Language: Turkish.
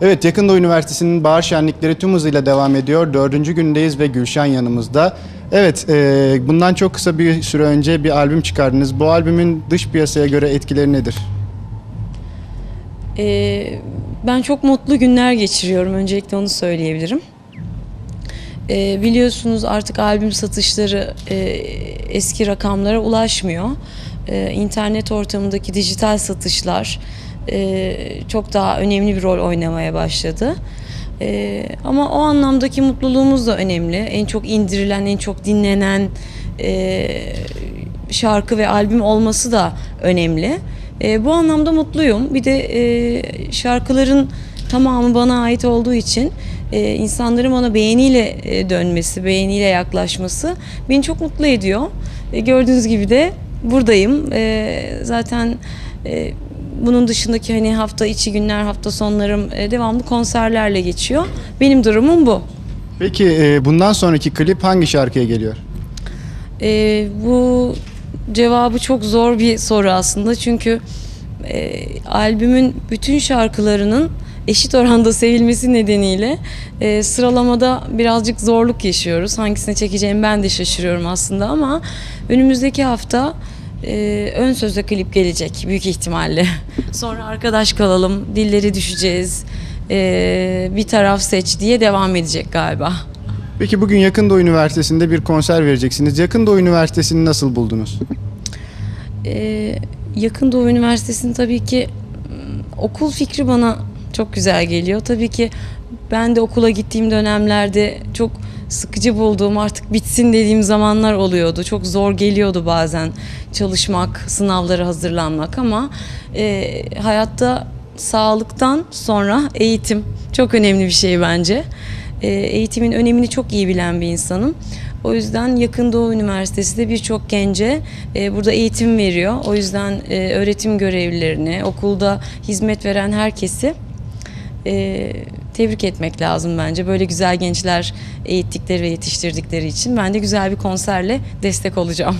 Evet, Yakın Doğu Üniversitesi'nin bahar şenlikleri tüm hızıyla devam ediyor. Dördüncü gündeyiz ve Gülşen yanımızda. Evet, e, bundan çok kısa bir süre önce bir albüm çıkardınız. Bu albümün dış piyasaya göre etkileri nedir? Ee, ben çok mutlu günler geçiriyorum. Öncelikle onu söyleyebilirim. Ee, biliyorsunuz artık albüm satışları e, eski rakamlara ulaşmıyor. Ee, internet ortamındaki dijital satışlar e, çok daha önemli bir rol oynamaya başladı. Ee, ama o anlamdaki mutluluğumuz da önemli. En çok indirilen, en çok dinlenen e, şarkı ve albüm olması da önemli. E, bu anlamda mutluyum. Bir de e, şarkıların tamamı bana ait olduğu için e, insanların bana beğeniyle e, dönmesi, beğeniyle yaklaşması beni çok mutlu ediyor. E, gördüğünüz gibi de buradayım. E, zaten e, bunun dışındaki hani hafta içi günler, hafta sonlarım e, devamlı konserlerle geçiyor. Benim durumum bu. Peki e, bundan sonraki klip hangi şarkıya geliyor? Ee, bu cevabı çok zor bir soru aslında çünkü e, albümün bütün şarkılarının eşit oranda sevilmesi nedeniyle e, sıralamada birazcık zorluk yaşıyoruz. Hangisine çekeceğimi ben de şaşırıyorum aslında ama önümüzdeki hafta e, ön sözde klip gelecek büyük ihtimalle. Sonra arkadaş kalalım, dilleri düşeceğiz, e, bir taraf seç diye devam edecek galiba. Peki bugün Yakın Doğu Üniversitesi'nde bir konser vereceksiniz. Yakın Doğu Üniversitesi'ni nasıl buldunuz? Ee, Yakın Doğu Üniversitesi'nin tabii ki m, okul fikri bana çok güzel geliyor. Tabii ki ben de okula gittiğim dönemlerde çok sıkıcı bulduğum artık bitsin dediğim zamanlar oluyordu. Çok zor geliyordu bazen çalışmak, sınavlara hazırlanmak ama e, hayatta sağlıktan sonra eğitim çok önemli bir şey bence. E, eğitimin önemini çok iyi bilen bir insanım. O yüzden Yakın Doğu Üniversitesi de birçok gence e, burada eğitim veriyor. O yüzden e, öğretim görevlilerini, okulda hizmet veren herkesi e, tebrik etmek lazım bence. Böyle güzel gençler eğittikleri ve yetiştirdikleri için ben de güzel bir konserle destek olacağım.